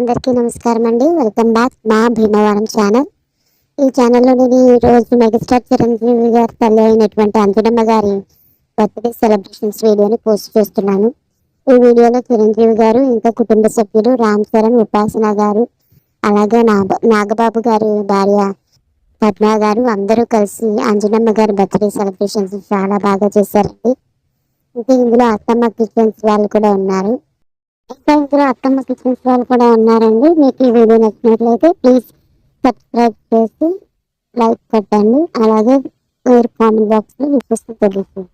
అందరికీ నమస్కారం అండి వెల్కమ్ బ్యాక్ మా భీమవరం ఛానల్ ఈ ఛానల్లో నేను ఈ రోజు మెగాస్టార్ చిరంజీవి గారి తల్లి అయినటువంటి అంజనమ్మ గారి బర్త్డే సెలబ్రేషన్స్ వీడియోని పోస్ట్ చేస్తున్నాను. ఈ వీడియోలో చిరంజీవి గారు ఇంకా కుటుంబ సభ్యులు రామ్ చరణ్ ఉపాసన గారు అలాగే నాగ నాగబాబు గారి భార్య పద్మ గారు అందరూ కలిసి అంజనమ్మ గారి బర్త్డే సెలబ్రేషన్స్ చాలా బాగా చేశారండి. ఇంకా ఇందులో అత్తమ్మ కిచెన్స్ వాళ్ళు కూడా ఉన్నారు. ఇంకా అత్తమ్మ కిచెన్స్ వాళ్ళు కూడా ఉన్నారండి. మీకు ఈ వీడియో నచ్చినట్లయితే ప్లీజ్ సబ్స్క్రైబ్ చేసి లైక్ కొట్టండి. అలాగే మీరు కామెంట్ బాక్స్లో మీ తెలుస్తుంది